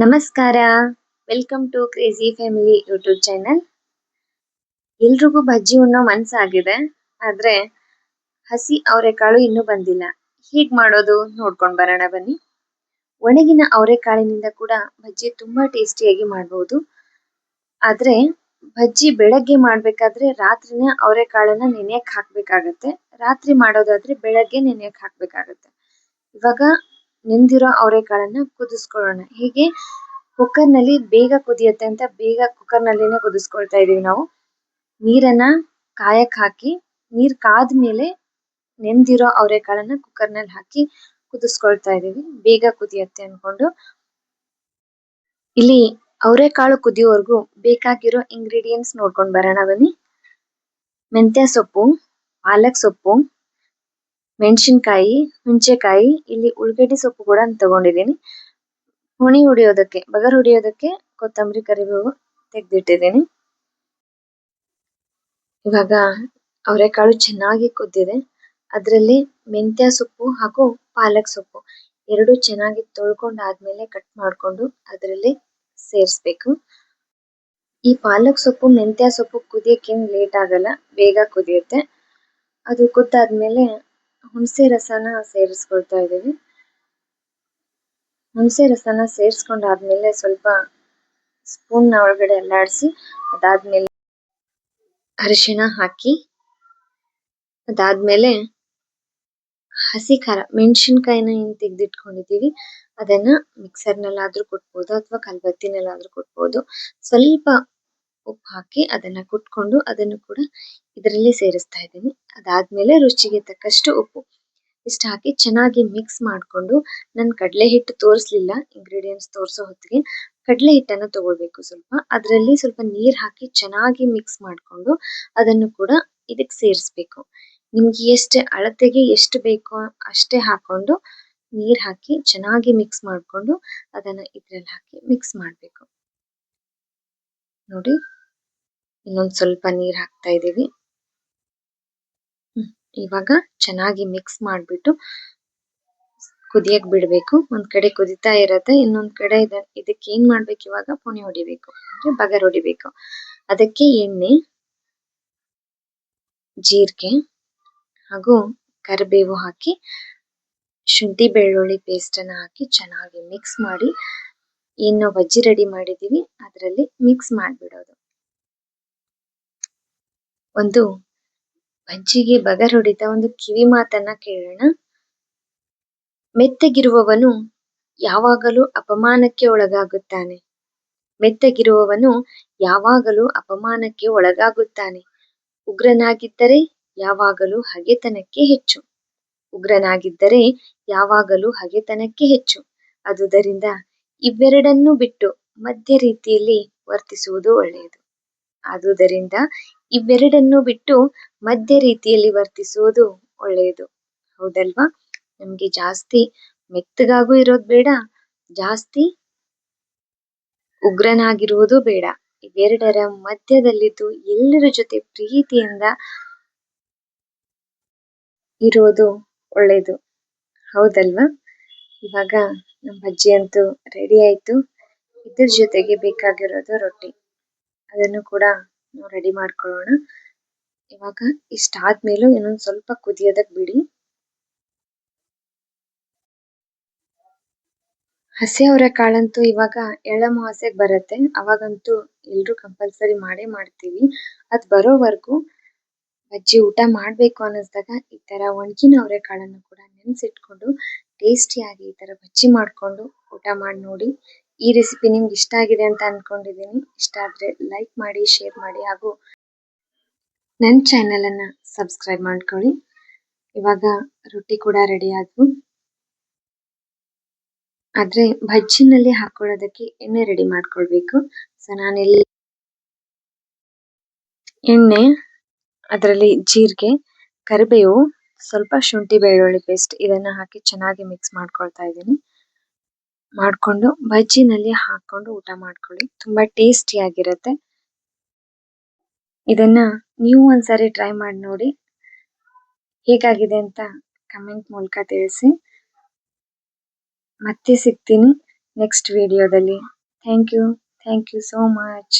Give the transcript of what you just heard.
ನಮಸ್ಕಾರ. Welcome to crazy family YouTube channel ಎಲ್ರಿಗೂ ಬಜ್ಜಿ ಉಣ್ಣೋ ಮನ್ಸಾಗಿದೆ. ಆದ್ರೆ ಹಸಿ ಅವರೆಕಾಳು ಇನ್ನೂ ಬಂದಿಲ್ಲ. ಹೀಗ್ ಮಾಡೋದು ನೋಡ್ಕೊಂಡ್ ಬರೋಣ ಬನ್ನಿ. ಒಣಗಿನ ಅವರೆಕಾಳಿನಿಂದ ಕೂಡ ಬಜ್ಜಿ ತುಂಬಾ ಟೇಸ್ಟಿಯಾಗಿ ಮಾಡಬಹುದು ಆದ್ರೆ ಬಜ್ಜಿ ಬೆಳಗ್ಗೆ ಮಾಡ್ಬೇಕಾದ್ರೆ ರಾತ್ರಿನೇ ಅವರೆಕಾಳನ್ನ ನೆನೆಯಕ್ ಹಾಕ್ಬೇಕಾಗತ್ತೆ. ರಾತ್ರಿ ಮಾಡೋದಾದ್ರೆ ಬೆಳಗ್ಗೆ ನೆನೆಯಕ್ ಹಾಕ್ಬೇಕಾಗತ್ತೆ. ಇವಾಗ ನೆಂದಿರೋ ಅವರೆಕಾಳನ್ನ ಕುದಿಸ್ಕೊಳ್ಳೋಣ. ಹೀಗೆ ಕುಕ್ಕರ್ನಲ್ಲಿ ಬೇಗ ಕುದಿಯತ್ತೆ ಅಂತ ಬೇಗ ಕುಕ್ಕರ್ ನಲ್ಲಿನೇ ಕುದಿಸ್ಕೊಳ್ತಾ ಇದೀವಿ ನಾವು. ನೀರನ್ನ ಕಾಯಕ್ ಹಾಕಿ, ನೀರ್ ಕಾದ್ಮೇಲೆ ನೆಂದಿರೋ ಅವರೆಕಾಳನ್ನ ಕುಕ್ಕರ್ನಲ್ಲಿ ಹಾಕಿ ಕುದಿಸ್ಕೊಳ್ತಾ ಇದೀವಿ. ಬೇಗ ಕುದಿಯತ್ತೆ ಅನ್ಕೊಂಡು. ಇಲ್ಲಿ ಅವರೆಕಾಳು ಕುದಿಯೋವರೆಗೂ ಬೇಕಾಗಿರೋ ಇಂಗ್ರೀಡಿಯೆಂಟ್ಸ್ ನೋಡ್ಕೊಂಡ್ ಬರೋಣ ಬನ್ನಿ. ಮೆಂತ್ಯ ಸೊಪ್ಪು, ಪಾಲಕ್ ಸೊಪ್ಪು ಮೆಣಸಿನಕಾಯಿ, ಹುಣಸೆಕಾಯಿ, ಇಲ್ಲಿ ಉಳ್ಳಗಡ್ಡಿ ಸೊಪ್ಪು ಕೂಡ ತಗೊಂಡಿದ್ದೀನಿ. ಹುಣಿ ಹೊಡಿಯೋದಕ್ಕೆ, ಬಗರ್ ಹೊಡಿಯೋದಕ್ಕೆ ಕೊತ್ತಂಬರಿ ಕರಿಬೇವು ತೆಗೆದಿಟ್ಟಿದ್ದೀನಿ. ಇವಾಗ ಅವರೆಕಾಳು ಚೆನ್ನಾಗಿ ಕುದ್ದಿದೆ. ಅದರಲ್ಲಿ ಮೆಂತ್ಯ ಸೊಪ್ಪು ಹಾಗೂ ಪಾಲಕ್ ಸೊಪ್ಪು ಎರಡು ಚೆನ್ನಾಗಿ ತೊಳ್ಕೊಂಡಾದ್ಮೇಲೆ ಕಟ್ ಮಾಡ್ಕೊಂಡು ಅದರಲ್ಲಿ ಸೇರಿಸ್ಬೇಕು. ಈ ಪಾಲಕ್ ಸೊಪ್ಪು, ಮೆಂತ್ಯ ಸೊಪ್ಪು ಕುದಿಯೋಕ್ಕೇನು ಲೇಟ್ ಆಗಲ್ಲ, ಬೇಗ ಕುದಿಯುತ್ತೆ. ಅದು ಕುದ್ದಾದ್ಮೇಲೆ ಹುಣಸೆ ರಸನ ಸೇರಿಸ್ಕೊಳ್ತಾ ಇದ್ದೀವಿ. ಹುಣಸೆ ರಸನ ಸೇರಿಸ್ಕೊಂಡಾದ್ಮೇಲೆ ಸ್ವಲ್ಪ ಸ್ಪೂನ್ನ ಒಳಗಡೆ ಅಲ್ಲಾಡಿಸಿ, ಅದಾದ್ಮೇಲೆ ಅರಿಶಿನ ಹಾಕಿ, ಅದಾದ್ಮೇಲೆ ಹಸಿ ಖಾರ, ಮೆಣಸಿನ್ಕಾಯಿನ ಏನ್ ತೆಗೆದಿಟ್ಕೊಂಡಿದೀವಿ ಅದನ್ನ ಮಿಕ್ಸರ್ ನಲ್ಲಾದ್ರೂ ಕುಟ್ಬೋದು ಅಥವಾ ಕಲ್ಬತ್ತಿನಲ್ಲಾದ್ರೂ ಕುಟ್ಬೋದು ಸ್ವಲ್ಪ ಉಪ್ಪು ಹಾಕಿ ಅದನ್ನ ಕುಟ್ಕೊಂಡು ಅದನ್ನು ಕೂಡ ಇದರಲ್ಲಿ ಸೇರಿಸ್ತಾ ಇದ್ದೀನಿ. ಅದಾದ್ಮೇಲೆ ರುಚಿಗೆ ತಕ್ಕಷ್ಟು ಉಪ್ಪು. ಇಷ್ಟು ಹಾಕಿ ಚೆನ್ನಾಗಿ ಮಿಕ್ಸ್ ಮಾಡ್ಕೊಂಡು ನಾನು ಕಡಲೆ ಹಿಟ್ಟು ತೋರಿಸ್ಲಿಲ್ಲ ಇಂಗ್ರೀಡಿಯೆಂಟ್ಸ್ ತೋರಿಸೋ ಹೊತ್ತಿಗೆ ಕಡಲೆ ಹಿಟ್ಟನ್ನ ತಗೊಳ್ಬೇಕು ಸ್ವಲ್ಪ. ಅದರಲ್ಲಿ ಸ್ವಲ್ಪ ನೀರ್ ಹಾಕಿ ಚೆನ್ನಾಗಿ ಮಿಕ್ಸ್ ಮಾಡ್ಕೊಂಡು ಅದನ್ನು ಕೂಡ ಇದಕ್ಕೆ ಸೇರಿಸ್ಬೇಕು. ನಿಮ್ಗೆ ಎಷ್ಟು ಅಳತೆಗೆ ಎಷ್ಟು ಬೇಕೋ ಅಷ್ಟೇ ಹಾಕೊಂಡು ನೀರ್ ಹಾಕಿ ಚೆನ್ನಾಗಿ ಮಿಕ್ಸ್ ಮಾಡ್ಕೊಂಡು ಅದನ್ನ ಇದರಲ್ಲಿ ಹಾಕಿ ಮಿಕ್ಸ್ ಮಾಡ್ಬೇಕು. ನೋಡಿ. ಇನ್ನೊಂದ್ ಸ್ವಲ್ಪ ನೀರ್ ಹಾಕ್ತಾ ಇದೀವಿ. ಇವಾಗ ಚೆನ್ನಾಗಿ ಮಿಕ್ಸ್ ಮಾಡ್ಬಿಟ್ಟು ಕುದಿಯಕ್ ಬಿಡ್ಬೇಕು. ಒಂದ್ ಕಡೆ ಕುದಿತಾ ಇರತ್ತೆ, ಇನ್ನೊಂದ್ ಕಡೆ ಇದ, ಇದಕ್ಕೆ ಏನ್ ಮಾಡ್ಬೇಕು ಇವಾಗ? ಪುಣಿ ಹೊಡಿಬೇಕು, ಅಂದ್ರೆ ಬಗರ್ ಹೊಡಿಬೇಕು. ಅದಕ್ಕೆ ಎಣ್ಣೆ, ಜೀರಿಗೆ ಹಾಗೂ ಕರಿಬೇವು ಹಾಕಿ, ಶುಂಠಿ ಬೆಳ್ಳುಳ್ಳಿ ಪೇಸ್ಟ್ ಅನ್ನ ಹಾಕಿ ಚೆನ್ನಾಗಿ ಮಿಕ್ಸ್ ಮಾಡಿ ಏನೋ ಬಜ್ಜಿ ರೆಡಿ ಮಾಡಿದೀವಿ. ಅದರಲ್ಲಿ ಮಿಕ್ಸ್ ಮಾಡ್ಬಿಡೋದು. ಒಂದು ಬಜ್ಜಿಗೆ ಬಗರ್ ಹೊಡಿತಾ ಒಂದು ಕಿವಿ ಮಾತನ್ನ ಕೇಳೋಣ. ಮೆತ್ತಗಿರುವವನು ಯಾವಾಗಲೂ ಅಪಮಾನಕ್ಕೆ ಒಳಗಾಗುತ್ತಾನೆ. ಮೆತ್ತಗಿರುವವನು ಯಾವಾಗಲೂ ಅಪಮಾನಕ್ಕೆ ಒಳಗಾಗುತ್ತಾನೆ. ಉಗ್ರನಾಗಿದ್ದರೆ ಯಾವಾಗಲೂ ಹಗೆತನಕ್ಕೆ ಹೆಚ್ಚು. ಉಗ್ರನಾಗಿದ್ದರೆ ಯಾವಾಗಲೂ ಹಗೆತನಕ್ಕೆ ಹೆಚ್ಚು. ಅದುದರಿಂದ ಇವೆರಡನ್ನೂ ಬಿಟ್ಟು ಮಧ್ಯ ರೀತಿಯಲ್ಲಿ ವರ್ತಿಸುವುದು ಒಳ್ಳೆಯದು. ಆದುದರಿಂದ ಇವೆರಡನ್ನೂ ಬಿಟ್ಟು ಮಧ್ಯ ರೀತಿಯಲ್ಲಿ ವರ್ತಿಸುವುದು ಒಳ್ಳೆಯದು. ಹೌದಲ್ವಾ? ನಮ್ಗೆ ಜಾಸ್ತಿ ಮೆತ್ತಗಾಗೂ ಇರೋದ್ ಬೇಡ, ಜಾಸ್ತಿ ಉಗ್ರನಾಗಿರುವುದು ಬೇಡ. ಇವೆರಡರ ಮಧ್ಯದಲ್ಲಿದ್ದು ಎಲ್ಲರ ಜೊತೆ ಪ್ರೀತಿಯಿಂದ ಇರೋದು ಒಳ್ಳೇದು ಹೌದಲ್ವಾ? ಇವಾಗ ನಮ್ಮ ಬಜ್ಜಿ ಅಂತೂ ರೆಡಿ ಆಯ್ತು. ಇದ್ರ ಜೊತೆಗೆ ಬೇಕಾಗಿರೋದು ರೊಟ್ಟಿ. ಅದನ್ನು ಕೂಡ ನಾವು ರೆಡಿ ಮಾಡ್ಕೊಳ್ಳೋಣ. ಇವಾಗ ಇಷ್ಟ ಆದ್ಮೇಲೆ ಇನ್ನೊಂದ್ ಸ್ವಲ್ಪ ಕುದಿಯೋದಕ್ ಬಿಡಿ. ಹಸಿ ಅವರೆಕಾಳಂತೂ ಇವಾಗ ಎಳ್ಳಮಾವಾಸ್ಯೆಗ್ ಬರತ್ತೆ. ಅವಾಗಂತೂ ಎಲ್ರು ಕಂಪಲ್ಸರಿ ಮಾಡೇ ಮಾಡ್ತೀವಿ. ಅದ್ ಬರೋವರೆಗೂ ಬಜ್ಜಿ ಊಟ ಮಾಡ್ಬೇಕು ಅನ್ನಿಸ್ದಾಗ ಈ ತರ ಒಣಗಿನ ಅವರೆಕಾಳನ್ನ ಕೂಡ ನೆನ್ಸಿಟ್ಕೊಂಡು ಟೇಸ್ಟಿಯಾಗಿ ಈ ತರ ಬಜ್ಜಿ ಮಾಡ್ಕೊಂಡು ಊಟ ಮಾಡಿ ನೋಡಿ. ಈ ರೆಸಿಪಿ ನಿಮ್ಗೆ ಇಷ್ಟ ಆಗಿದೆ ಅಂತ ಅನ್ಕೊಂಡಿದೀನಿ ಇಷ್ಟ ಆದ್ರೆ ಲೈಕ್ ಮಾಡಿ ಶೇರ್ ಮಾಡಿ ಹಾಗೂ ನನ್ನ ಚಾನೆಲ್ ಅನ್ನ ಸಬ್ಸ್ಕ್ರೈಬ್ ಮಾಡ್ಕೊಳ್ಳಿ. ಇವಾಗ ರೊಟ್ಟಿ ಕೂಡ ರೆಡಿ ಆದ್ವು. ಆದ್ರೆ ಬಜ್ಜಿನಲ್ಲಿ ಹಾಕೊಳ್ಳೋದಕ್ಕೆ ಎಣ್ಣೆ ರೆಡಿ ಮಾಡ್ಕೊಳ್ಬೇಕು. ಸೊ ನಾನಿಲ್ಲಿ ಎಣ್ಣೆ, ಅದರಲ್ಲಿ ಜೀರಿಗೆ, ಕರಿಬೇವು, ಸ್ವಲ್ಪ ಶುಂಠಿ ಬೆಳ್ಳುಳ್ಳಿ ಪೇಸ್ಟ್ ಇದನ್ನ ಹಾಕಿ ಚೆನ್ನಾಗಿ ಮಿಕ್ಸ್ ಮಾಡ್ಕೊಳ್ತಾ ಇದ್ದೀನಿ. ಮಾಡ್ಕೊಂಡು ಬಜ್ಜಿನಲ್ಲಿ ಹಾಕೊಂಡು ಊಟ ಮಾಡ್ಕೊಳ್ಳಿ. ತುಂಬಾ ಟೇಸ್ಟಿ ಆಗಿರುತ್ತೆ. ಇದನ್ನ ನೀವು ಒಂದ್ಸರಿ ಟ್ರೈ ಮಾಡಿ ನೋಡಿ ಹೇಗಾಗಿದೆ ಅಂತ ಕಮೆಂಟ್ ಮೂಲಕ ತಿಳಿಸಿ. ಮತ್ತೆ ಸಿಗ್ತೀನಿ ನೆಕ್ಸ್ಟ್ ವಿಡಿಯೋದಲ್ಲಿ thank you thank you so much